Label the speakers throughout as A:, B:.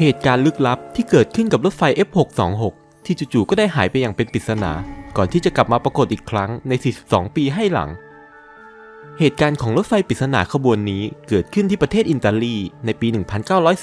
A: เหตุการณ์ลึกลับที่เกิดขึ้นกับรถไฟ F626 ที่จู่ๆก็ได้หายไปอย่างเป็นปริศนา ก่อนที่จะกลับมาปรากฏอีกครั้งใน 42 ปีให้หลัง เหตุการณ์ของรถไฟปริศนาขบวนนี้เกิดขึ้นที่ประเทศอิตาลีในปี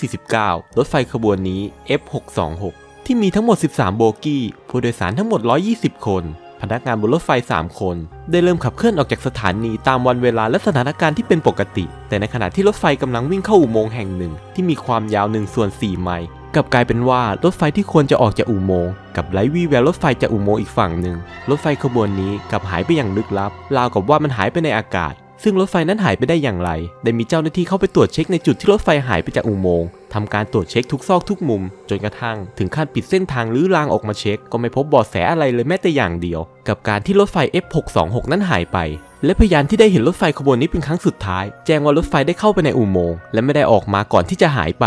A: 1949 รถไฟขบวนนี้ F626 ที่มีทั้งหมด 13 โบกี้ ผู้โดยสารทั้งหมด 120 คน พนักงานบนรถไฟ 3 คน ได้เริ่มขับเคลื่อนออกจากสถานีตามวันเวลาและสถานการณ์ที่เป็นปกติ แต่ในขณะที่รถไฟกำลังวิ่งเข้าอุโมงค์แห่งหนึ่ง ที่มีความยาว1ส่วน4ไมล์กลับกลายเป็นว่ารถไฟที่ควรจะออกจากอุโมงค์กับไร้วี่แววรถไฟจากอุโมงค์อีกฝั่งหนึ่ง รถไฟขบวนนี้กลับหายไปอย่างลึกลับ ราวกับว่ามันหายไปในอากาศ ซึ่งรถไฟนั้นหายไปได้อย่างไร ได้มีเจ้าหน้าที่เข้าไปตรวจเช็คในจุดที่รถไฟหายไปจากอุโมงค์ ทำการตรวจเช็คทุกซอกทุกมุม จนกระทั่ง ถึงขั้นปิดเส้นทางหรือรางออกมาเช็ค ก็ไม่พบเบาะแสอะไรเลยแม้แต่อย่างเดียว กับการที่รถไฟ F626 นั้นหายไป และพยานที่ได้เห็นรถไฟขบวนนี้เป็นครั้งสุดท้าย แจ้งว่ารถไฟได้เข้าไปในอุโมงค์และไม่ได้ออกมาก่อนที่จะหายไป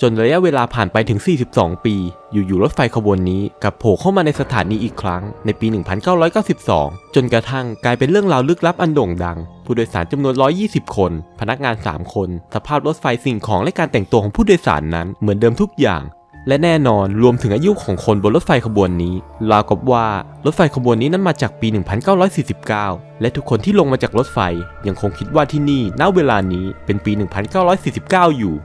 A: จนระยะเวลาผ่านไปถึง 42 ปี อยู่ๆรถไฟขบวนนี้กลับโผล่เข้ามาในสถานีอีกครั้งในปี 1992 จนกระทั่งกลายเป็นเรื่องราวลึกลับอันโด่งดัง ผู้โดยสารจำนวน 120 คน พนักงาน 3 คน สภาพรถไฟสิ่งของและการแต่งตัวของผู้โดยสารนั้นเหมือนเดิมทุกอย่าง และแน่นอนรวมถึงอายุของคนบนรถไฟขบวนนี้ ราวกับว่ารถไฟขบวนนี้นั้นมาจากปี 1949 และทุกคนที่ลงมาจากรถไฟ ยังคงคิดว่าที่นี่ณเวลานี้เป็นปี 1949 อยู่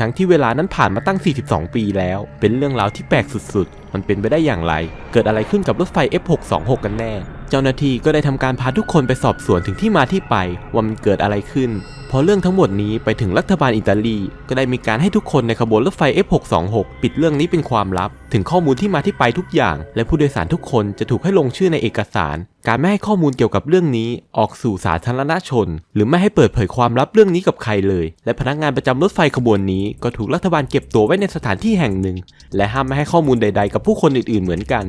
A: ทั้งๆทที่เวลานั้นผ่านมาตั้ง 42 ปีแล้ว เป็นเรื่องราวที่แปลกสุดๆ มันเป็นไปได้อย่างไร เกิดอะไรขึ้นกับรถไฟ F626 กันแน่ เจ้าหน้าที่ก็ได้ทำการพาทุกคนไปสอบสวนถึงที่มาที่ไปว่ามันเกิดอะไรขึ้น พอเรื่องทั้งหมดนี้ไปถึงรัฐบาลอิตาลี ก็ได้มีการให้ทุกคนในขบวนรถไฟ F626 ปิดเรื่องนี้เป็นความลับ ถึงข้อมูลที่มาที่ไปทุกอย่าง และผู้โดยสารทุกคนจะถูกให้ลงชื่อในเอกสาร การไม่ให้ข้อมูลเกี่ยวกับเรื่องนี้ ออกสู่สาธารณชน หรือไม่ให้เปิดเผยความลับเรื่องนี้กับใครเลย และพนักงานประจำรถไฟขบวนนี้ก็ถูกรัฐบาลเก็บตัวไว้ในสถานที่แห่งหนึ่ง และห้ามไม่ให้ข้อมูลใด ๆ กับผู้คนอื่นๆเหมือนกัน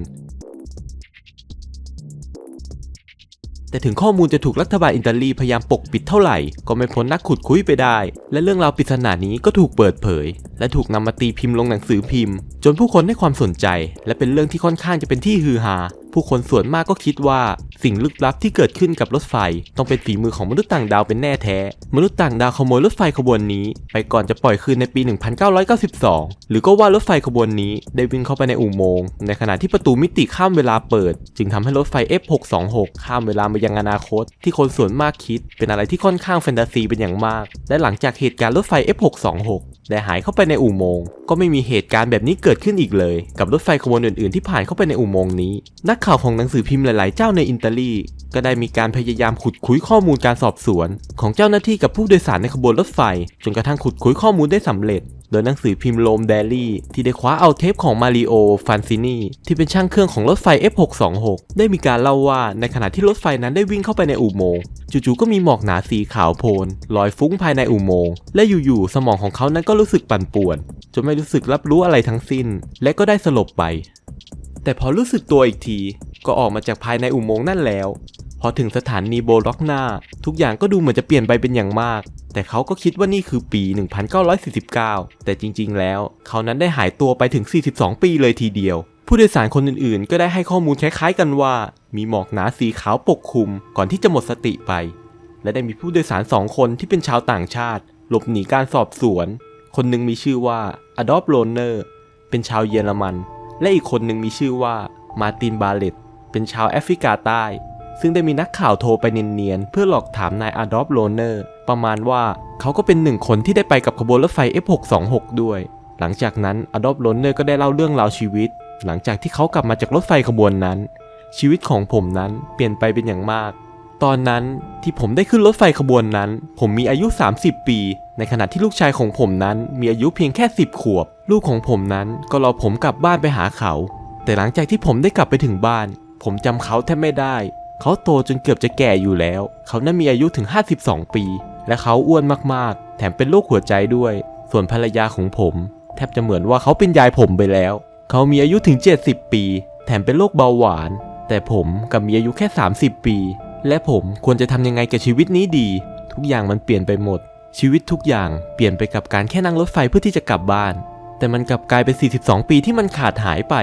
A: แต่ถึงข้อมูลจะถูกรัฐบาลอิตาลีพยายามปกปิดเท่าไหร่ ก็ไม่พ้นนักขุดคุยไปได้ และเรื่องราวปริศนานี้ก็ถูกเปิดเผย และถูกนำมาตีพิมพ์ลงหนังสือพิมพ์ จนผู้คนให้ความสนใจ และเป็นเรื่องที่ค่อนข้างจะเป็นที่ฮือฮาผู้คนส่วนมากก็คิดว่า สิ่งลึกลับที่เกิดขึ้นกับรถไฟ ต้องเป็นฝีมือของมนุษย์ต่างดาวเป็นแน่แท้ มนุษย์ต่างดาวขโมยรถไฟขบวนนี้ ไปก่อนจะปล่อยคืนในปี 1992 หรือก็ว่ารถไฟขบวนนี้ได้วิ่งเข้าไปในอุโมงค์ในขณะที่ประตูมิติข้ามเวลาเปิด จึงทำให้รถไฟ F626 ข้ามเวลามายังอนาคต ที่คนส่วนมากคิด เป็นอะไรที่ค่อนข้างแฟนตาซีเป็นอย่างมาก และหลังจากเหตุการณ์รถไฟ F626 ได้หายเข้าไปในอุโมงค์ก็ไม่มีเหตุการณ์แบบนี้เกิดขึ้นอีกเลย กับรถไฟขบวนอื่นๆที่ผ่านเข้าไปในอุโมงค์นี้ นักข่าวของหนังสือพิมพ์หลายๆเจ้าในอิตาลี ก็ได้มีการพยายามขุดคุยข้อมูลการสอบสวน ของเจ้าหน้าที่กับผู้โดยสารในขบวนรถไฟ จนกระทั่งขุดคุยข้อมูลได้สำเร็จ โดยหนังสือพิมพ์โลมเดลี่ที่ได้คว้าเอาเทปของมาริโอฟันซินีที่เป็นช่างเครื่องของรถไฟ F626 ได้มีการเล่าว่าในขณะที่รถไฟนั้นได้วิ่งเข้าไปในอุโมงค์จู่ๆก็มีหมอกหนาสีขาวโพลนลอยฟุ้งภายในอุโมงค์และอยู่ๆสมองของเขานั้นก็รู้สึกปั่นป่วน จนไม่รู้สึกรับรู้อะไรทั้งสิ้น และก็ได้สลบไป แต่พอรู้สึกตัวอีกที ก็ออกมาจากภายในอุโมงค์นั่นแล้ว พอถึงสถานีโบล็อกหน้า ทุกอย่างก็ดูเหมือนจะเปลี่ยนไปเป็นอย่างมาก แต่เขาก็คิดว่านี่คือปี 1949 แต่จริงๆ แล้ว เขานั้นได้หายตัวไปถึง 42 ปีเลยทีเดียว ผู้โดยสารคนอื่นๆ ก็ได้ให้ข้อมูลคล้ายๆ กันว่า มีหมอกหนาสีขาวปกคลุม ก่อนที่จะหมดสติไป และได้มีผู้โดยสารสองคนที่เป็นชาวต่างชาติ หลบหนีการสอบสวน คนหนึ่งมีชื่อว่าอดอ l โ l เนอร์ เป็นชาวเยอรมัน และอีกคนหนึ่งมีชื่อว่ามาตินบาเลตเป็นชาวแอฟริกาใต้ ซึ่งได้มีนักข่าวโทรไปเนียนๆเพื่อหลอกถามนายอดอ l โ l เนอร์ ประมาณว่าเขาก็เป็นหนึ่งคนที่ได้ไปกับขบวนรถไฟ F626 ด้วย หลังจากนั้นอดอ l โ l เนอร์ก็ได้เล่าเรื่องราวชีวิต หลังจากที่เขากลับมาจากรถไฟขบวนนั้น ชีวิตของผมนั้นเปลี่ยนไปเป็นอย่างมาก ตอนนั้นที่ผมได้ขึ้นรถไฟขบวนนั้น ผมมีอายุ 30 ปี ในขณะที่ลูกชายของผมนั้นมีอายุเพียงแค่ 10 ขวบ ลูกของผมนั้นก็รอผมกลับบ้านไปหาเขา แต่หลังจากที่ผมได้กลับไปถึงบ้าน ผมจำเขาแทบไม่ได้เขาโตจนเกือบจะแก่อยู่แล้ว เขานั้นมีอายุถึง 52 ปี และเขาอ้วนมากๆ แถมเป็นโรคหัวใจด้วย ส่วนภรรยาของผม แทบจะเหมือนว่าเขาเป็นยายผมไปแล้ว เขามีอายุถึง 70 ปี แถมเป็นโรคเบาหวาน แต่ผมกับมีอายุแค่ 30 ปี และผมควรจะทำยังไงกับชีวิตนี้ดี ทุกอย่างมันเปลี่ยนไปหมด ชีวิตทุกอย่างเปลี่ยนไปกับการแค่นั่งรถไฟเพื่อที่จะกลับบ้าน แต่มันกลับกลายเป็น 42 ปีที่มันขาดหายไป